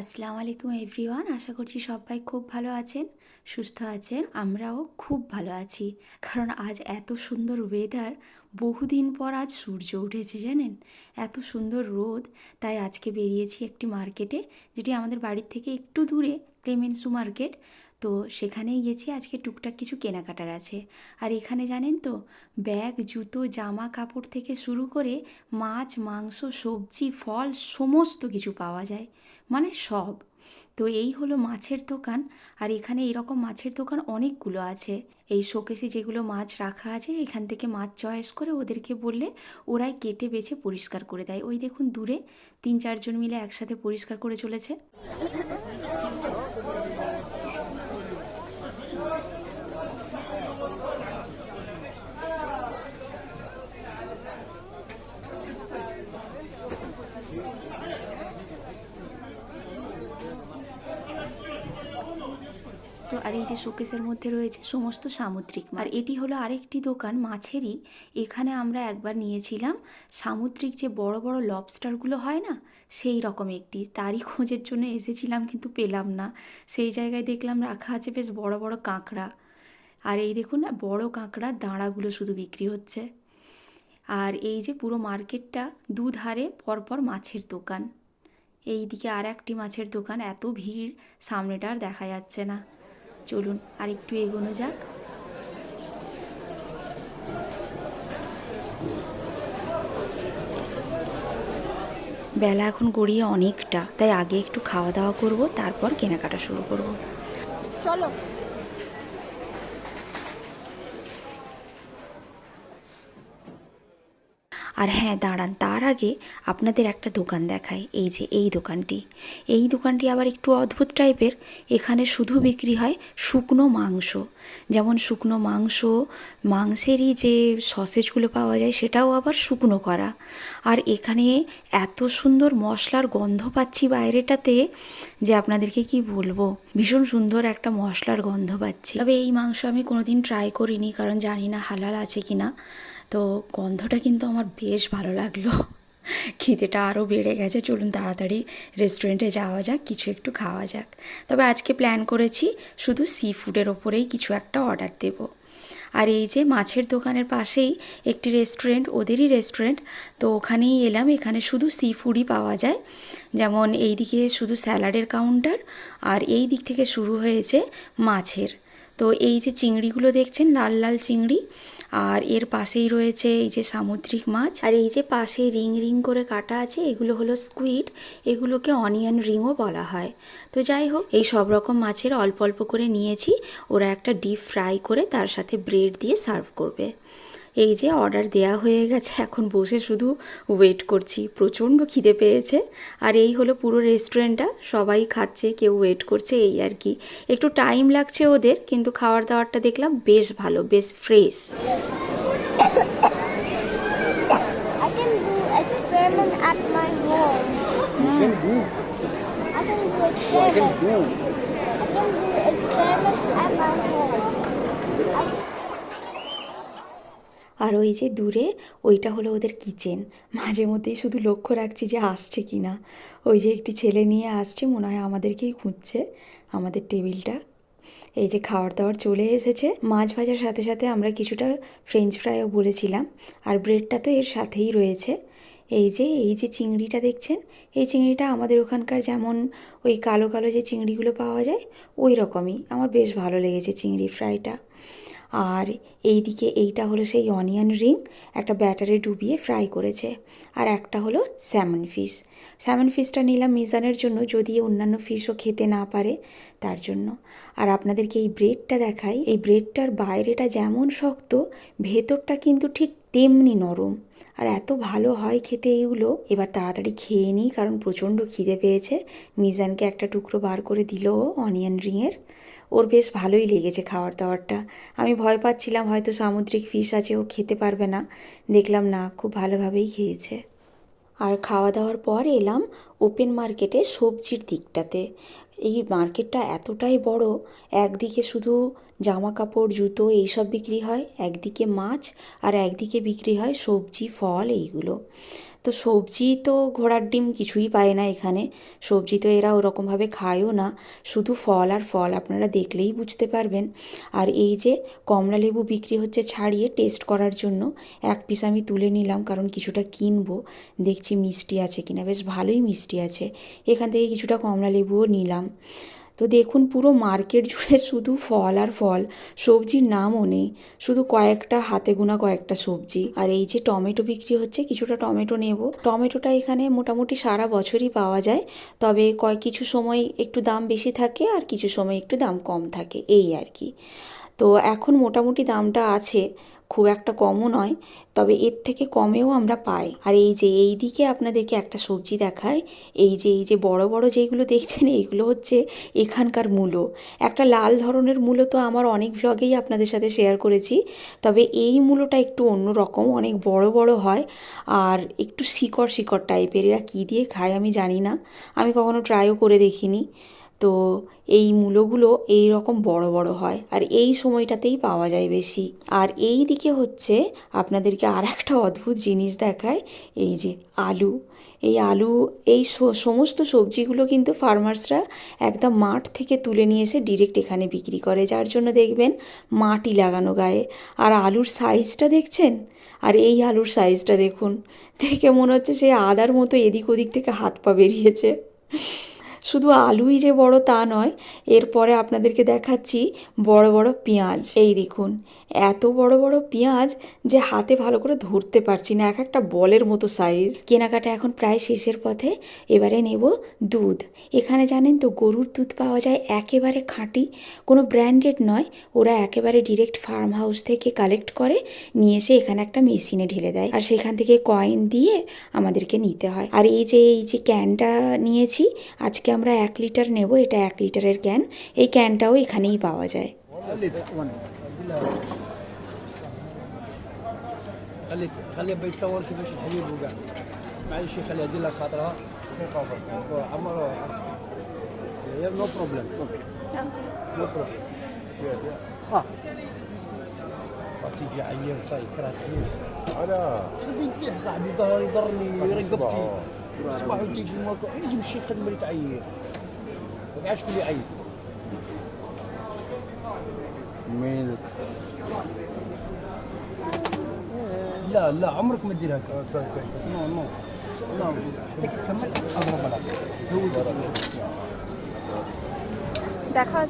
আসসালামু আলাইকুম এভরিওয়ান, আশা করছি সবাই খুব ভালো আছেন, সুস্থ আছেন, আমরাও খুব ভালো আছি। কারণ আজ এত সুন্দর ওয়েদার বহুদিন পর আজ সূর্য উঠেছে জানেন? এত সুন্দর রোদ, তাই আজকে বেরিয়েছি একটি মার্কেটে যেটি আমাদের বাড়ির থেকে একটু দূরে ক্লেমেন্সু মার্কেট তো সেখানেই গেছি, আজকে টুকটাক কিছু কেনাকাটার আছে। আর এখানে জানেন তো, ব্যাগ, জুতো, জামা কাপড় থেকে শুরু করে মাছ, মাংস, সবজি, ফল, সমস্ত কিছু পাওয়া যায়। মানে সব। তো এই হলো মাছের দোকান, আর এখানে এরকম মাছের দোকান অনেকগুলো আছে। এই শোকেসে যেগুলো মাছ রাখা আছে, এখান থেকে মাছ চয়েস করে ওদেরকে বললে ওরাই কেটে বেছে পরিষ্কার করে দেয়। ওই দেখুন দূরে তিন চারজন মিলে একসাথে পরিষ্কার করে চলেছে। আর এই যে শোকেসের মধ্যে রয়েছে সমস্ত সামুদ্রিক। আর এটি হলো আরেকটি দোকান মাছেরই। এখানে আমরা একবার নিয়েছিলাম। সামুদ্রিক যে বড় বড় লবস্টারগুলো হয় না, সেই রকম একটি। তারই খোঁজের জন্য এসেছিলাম কিন্তু পেলাম না। সেই জায়গায় দেখলাম রাখা আছে বেশ বড় বড় কাঁকড়া। আর এই দেখুন না, বড় কাঁকড়ার দাঁড়াগুলো শুধু বিক্রি হচ্ছে। আর এই যে পুরো মার্কেটটা দুধারে পরপর মাছের দোকান। এই দিকে আর একটি মাছের দোকান, এত ভিড়, সামনেটা আর দেখা যাচ্ছে না। চলুন আর একটু এগোনো যাক। বেলা এখন গড়িয়ে অনেকটা, তাই আগে একটু খাওয়া দাওয়া করব, তারপর কেনাকাটা শুরু করব। চলো। আর হ্যাঁ দাঁড়ান, তার আগে আপনাদের একটা দোকান দেখায় এই যে, এই দোকানটি। এই দোকানটি আবার একটু অদ্ভুত টাইপের। এখানে শুধু বিক্রি হয় শুকনো মাংস। যেমন শুকনো মাংস, মাংসেরই যে সসেজগুলো পাওয়া যায়, সেটাও আবার শুকনো করা। আর এখানে এত সুন্দর মশলার গন্ধ পাচ্ছি বাইরেটাতে যে আপনাদেরকে কি বলব? ভীষণ সুন্দর একটা মশলার গন্ধ পাচ্ছি। তবে এই মাংস আমি কোনোদিন ট্রাই করিনি, কারণ জানি না হালাল আছে কি না তো গন্ধটা কিন্তু আমার বেশ ভালো লাগল। খিদেটা আরও বেড়ে গেছে। চলুন তাড়াতাড়ি রেস্টুরেন্টে যাওয়া যাক, কিছু একটু খাওয়া যাক। তবে আজকে প্ল্যান করেছি শুধু সি ফুডের ওপরেই কিছু একটা অর্ডার দেব। আর এই যে মাছের দোকানের পাশেই একটি রেস্টুরেন্ট ওদেরই রেস্টুরেন্ট তো ওখানেই এলাম। এখানে শুধু সি ফুডই পাওয়া যায়। যেমন এই দিকে শুধু স্যালাডের কাউন্টার আর এই দিক থেকে শুরু হয়েছে মাছের। তো এই যে চিংড়িগুলো দেখছেন, লাল লাল চিংড়ি, আর এর পাশেই রয়েছে এই যে সামুদ্রিক মাছ। আর এই যে পাশে রিং রিং করে কাটা আছে, এগুলো হলো স্কুইড এগুলোকে অনিয়ন রিংও বলা হয়। তো যাই হোক, এই সব রকম মাছের অল্প অল্প করে নিয়েছি, ওরা একটা ডিপ ফ্রাই করে তার সাথে ব্রেড দিয়ে সার্ভ করবে। এই যে অর্ডার দেয়া হয়ে গেছে এখন বসে শুধু ওয়েট করছি। প্রচণ্ড খিদে পেয়েছে। আর এই হলো পুরো রেস্টুরেন্টটা সবাই খাচ্ছে কেউ ওয়েট করছে এই আর কি। একটু টাইম লাগছে ওদের কিন্তু খাবার দাবারটা দেখলাম বেশ ভালো বেশ fresh I can do experiment at my home. can do. I can do I experiment. can do. I can do experiments at my home. আর ওই যে দূরে ওইটা হলো ওদের কিচেন মাঝে মধ্যেই শুধু লক্ষ্য রাখছি যে আসছে কি না ওই যে একটি ছেলে নিয়ে আসছে, মনে হয় আমাদেরকেই খুঁজছে, আমাদের টেবিলটা। এই যে খাবার দাবার চলে এসেছে। মাছ ভাজার সাথে সাথে আমরা কিছুটা ফ্রেঞ্চ ফ্রাইও বলেছিলাম। আর ব্রেডটা তো এর সাথেই রয়েছে। এই যে এই যে চিংড়িটা দেখছেন? এই চিংড়িটা আমাদের ওখানকার যেমন ওই কালো কালো যে চিংড়িগুলো পাওয়া যায়, ওই রকমই। আমার বেশ ভালো লেগেছে চিংড়ি ফ্রাইটা আর এইদিকে এইটা হলো সেই অনিয়ন রিং একটা ব্যাটারে ডুবিয়ে ফ্রাই করেছে। আর একটা হলো স্যামন ফিশ স্যামন ফিশটা নিলাম মিজানের জন্য, যদি অন্যান্য ফিশও খেতে না পারে, তার জন্য। আর আপনাদেরকে এই ব্রেডটা দেখাই। এই ব্রেডটার বাইরেটা যেমন শক্ত, ভেতরটা কিন্তু ঠিক তেমনি নরম। আর এত ভালো হয় খেতে এইগুলো। এবার তাড়াতাড়ি খেয়ে নিই, কারণ প্রচণ্ড খিদে পেয়েছে। মিজানকে একটা টুকরো বার করে দিল অনিয়ন রিংয়ের ওর বেশ ভালোই লেগেছে খাবার দাবারটা আমি ভয় পাচ্ছিলাম, হয়তো সামুদ্রিক ফিশ আছে, ও খেতে পারবে না। দেখলাম না, খুব ভালোভাবেই খেয়েছে। আর খাওয়া দাওয়ার পর এলাম ওপেন মার্কেটে সবজির দিকটাতে। এই মার্কেটটা এতটাই বড়, একদিকে শুধু জামা কাপড় জুতো এইসব বিক্রি হয়, একদিকে মাছ, আর একদিকে বিক্রি হয় সবজি, ফল এইগুলো। তো সবজি তো ঘোড়ার ডিম কিছুই পায় না এখানে। সবজি তো এরা ওরকমভাবে খায়ও না। শুধু ফল আর ফল আপনারা দেখলেই বুঝতে পারবেন। আর এই যে কমলা লেবু বিক্রি হচ্ছে ছাড়িয়ে টেস্ট করার জন্য, এক পিস আমি তুলে নিলাম কারণ কিছুটা কিনবো। দেখছি মিষ্টি আছে কিনা। বেশ ভালোই মিষ্টি আছে। এখান থেকে কিছুটা কমলা লেবুও নিলাম। তো দেখুন পুরো মার্কেট জুড়ে শুধু ফল আর ফল, সবজির নামও নেই। শুধু কয়েকটা, হাতে গোনা কয়েকটা সবজি। আর এই যে টমেটো বিক্রি হচ্ছে, কিছুটা টমেটো নেব। টমেটোটা এখানে মোটামুটি সারা বছরই পাওয়া যায়, তবে কয় কিছু সময় একটু দাম বেশি থাকে আর কিছু সময় একটু দাম কম থাকে, এই আর কি। তো এখন মোটামুটি দামটা আছে খুব একটা কমও নয়, তবে এর থেকে কমেও আমরা পাই। আর এই যে, এই দিকে আপনাদেরকে একটা সবজি দেখায় এই যে এই যে বড় বড় যেইগুলো দেখছেন, এইগুলো হচ্ছে এখানকার মূলো। একটা লাল ধরনের মূলো তো আমার অনেক ভ্লগেই আপনাদের সাথে শেয়ার করেছি, তবে এই মূলোটা একটু অন্য রকম, অনেক বড় বড় হয়, আর একটু শিকড় শিকড় টাইপের এরা কী দিয়ে খায় আমি জানি না। আমি কখনো ট্রাইও করে দেখিনি। তো এই মূলোগুলো এই রকম বড় বড় হয় আর এই সময়টাতেই পাওয়া যায় বেশি। আর এই দিকে হচ্ছে আপনাদেরকে আর একটা অদ্ভুত জিনিস দেখায়, এই যে আলু। এই আলু, এই সমস্ত সবজিগুলো কিন্তু ফার্মার্সরা একদম মাঠ থেকে তুলে নিয়ে এসে ডিরেক্ট এখানে বিক্রি করে। যার জন্য দেখবেন মাটি লাগানো গায়ে। আর আলুর সাইজটা দেখছেন? আর এই আলুর সাইজটা দেখুন। দেখে মনে হচ্ছে সে আদার মতো এদিক ওদিক থেকে হাত পা বেরিয়েছে। শুধু আলুই যে বড় তা নয়, এরপরে আপনাদেরকে দেখাচ্ছি বড় বড় পেঁয়াজ। এই দেখুন, এত বড় বড় পেঁয়াজ যে হাতে ভালো করে ধরতে পারছি না, এক একটা বলের মতো সাইজ কেনাকাটা এখন প্রায় শেষের পথে, এবারে নেব দুধ। এখানে জানেন তো গরুর দুধ পাওয়া যায় একেবারে খাঁটি, কোনো ব্র্যান্ডেড নয়, ওরা একেবারে ডিরেক্ট ফার্ম হাউস থেকে কালেক্ট করে, নিয়ে এসে এখানে একটা মেশিনে ঢেলে দেয়। আর সেখান থেকে কয়েন দিয়ে আমাদেরকে নিতে হয়। আর এই যে এই যে ক্যানটা নিয়েছি, আজকে আমরা এক লিটার নেব এটা এক লিটারের ক্যান এই ক্যানটাও এখানেই পাওয়া যায় خلي خلي بيتصور كيفاش الحليب وكاع معلش خليها دير لها خاطرها عمرو نو بروبليم نو بروبليم اه تيجي عير صاي كرهت حليب انا خلي نطيح صاحبي ظهري ضرني رقبتي صباح تيجي الموقع. عندي مشيت خدمه تعيط. ما كاعش شكون يعيط. ميلك. لا لا عمرك ما دير هكا نو نو لا. حتى كي تكمل أضرب لك. هو داخل.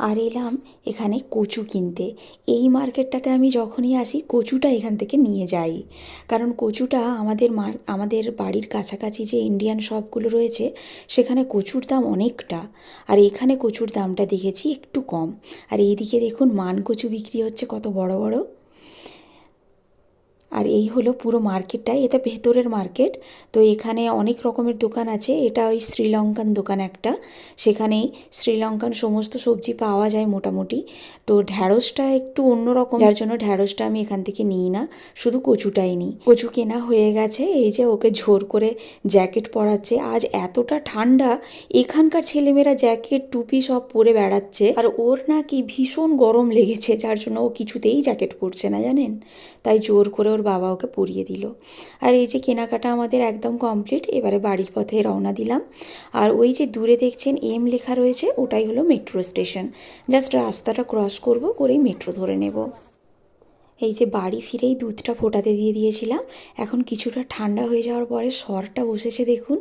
আর এলাম এখানে কচু কিনতে। এই মার্কেটটাতে আমি যখনই আসি, কচুটা এখান থেকে নিয়ে যাই। কারণ কচুটা আমাদের মার, আমাদের বাড়ির কাছাকাছি যে ইন্ডিয়ান শপগুলো রয়েছে, সেখানে কচুর দাম অনেকটা। আর এখানে কচুর দামটা দেখেছি একটু কম। আর এইদিকে দেখুন, মান কচু বিক্রি হচ্ছে কত বড় বড়। আর এই হলো পুরো মার্কেটটা এটা ভেতরের মার্কেট। তো এখানে অনেক রকমের দোকান আছে, এটা ওই শ্রীলঙ্কান দোকান একটা। সেখানেই শ্রীলঙ্কান সমস্ত সবজি পাওয়া যায় মোটামুটি। তো ঢ্যাঁড়সটা একটু অন্যরকম যার জন্য ঢ্যাঁড়সটা আমি এখান থেকে নিই না। শুধু কচুটাই নিই। কচু কেনা হয়ে গেছে, এই যে ওকে ঝোর করে জ্যাকেট পরাচ্ছে। আজ এতটা ঠান্ডা, এখানকার ছেলেমেয়েরা জ্যাকেট, টুপি সব পরে বেড়াচ্ছে। আর ওর নাকি ভীষণ গরম লেগেছে, যার জন্য ও কিছুতেই জ্যাকেট পরছে না, জানেন? তাই জোর করে ওর বাবা ওকে পরিয়ে দিল। আর এই যে কেনাকাটা আমাদের একদম কমপ্লিট এবারে বাড়ির পথে রওনা দিলাম। আর ওই যে দূরে দেখছেন এম লেখা রয়েছে, ওটাই হলো মেট্রো স্টেশন জাস্ট রাস্তাটা ক্রস করব, করেই মেট্রো ধরে নেব। এই যে বাড়ি ফিরেই দুধটা ফোটাতে দিয়ে দিয়েছিলাম। এখন কিছুটা ঠান্ডা হয়ে যাওয়ার পরে সরটা বসেছে দেখুন।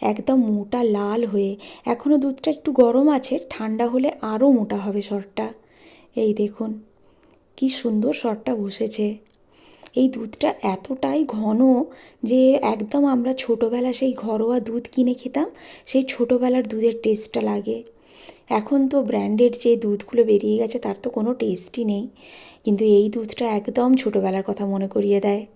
একদম মোটা লাল হয়ে। এখনও দুধটা একটু গরম আছে, ঠান্ডা হলে আরও মোটা হবে সরটা। এই দেখুন, কি সুন্দর সরটা বসেছে। এই দুধটা এতটাই ঘন যে একদম আমরা ছোটোবেলা সেই ঘরোয়া দুধ কিনে খেতাম, সেই ছোটোবেলার দুধের টেস্টটা লাগে। এখন তো ব্র্যান্ডেড যে দুধগুলো বেরিয়ে গেছে, তার তো কোনো টেস্টই নেই। কিন্তু এই দুধটা একদম ছোটোবেলার কথা মনে করিয়ে দেয়।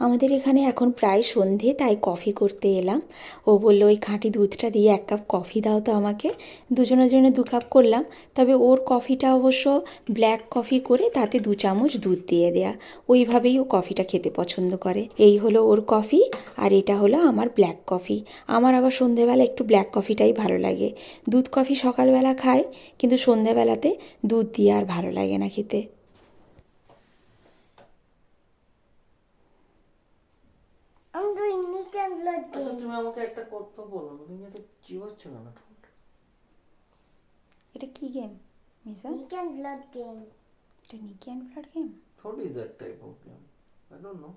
আমাদের এখানে এখন প্রায় সন্ধে, তাই কফি করতে এলাম। ও বলল, ওই খাঁটি দুধটা দিয়ে এক কাপ কফি দাও তো আমাকে। দুজনের জন্য দু কাপ করলাম। তবে ওর কফিটা অবশ্য ব্ল্যাক কফি করে তাতে দু চামচ দুধ দিয়ে দেয়া। ওইভাবেই ও কফিটা খেতে পছন্দ করে। এই হলো ওর কফি, আর এটা হলো আমার ব্ল্যাক কফি। আমার আবার সন্ধেবেলা একটু ব্ল্যাক কফিটাই ভালো লাগে। দুধ কফি সকালবেলা খায়, কিন্তু সন্ধেবেলাতে দুধ দিয়ে আর ভালো লাগে না খেতে। আচ্ছা তুমি আমাকে একটা কথা বলো তুমি এত চিবাচ্ছ কেন এটা কি গেম মিসা Nick and blood game. এটা Nicky and blood game What is that type of game? I don't know.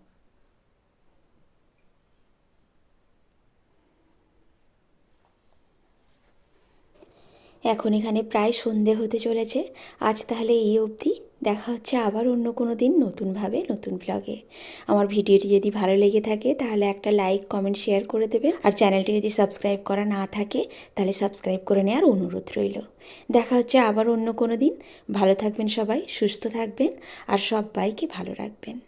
এখন এখানে প্রায় সন্ধে হতে চলেছে আজ তাহলে এই অবধি দেখা হচ্ছে আবার অন্য কোনো দিন নতুনভাবে নতুন ব্লগে আমার ভিডিওটি যদি ভালো লেগে থাকে তাহলে একটা লাইক কমেন্ট শেয়ার করে দেবেন। আর চ্যানেলটি যদি সাবস্ক্রাইব করা না থাকে তাহলে সাবস্ক্রাইব করে নেওয়ার অনুরোধ রইল। দেখা হচ্ছে আবার অন্য কোনো দিন। ভালো থাকবেন সবাই, সুস্থ থাকবেন। আর সবাইকে ভালো রাখবেন।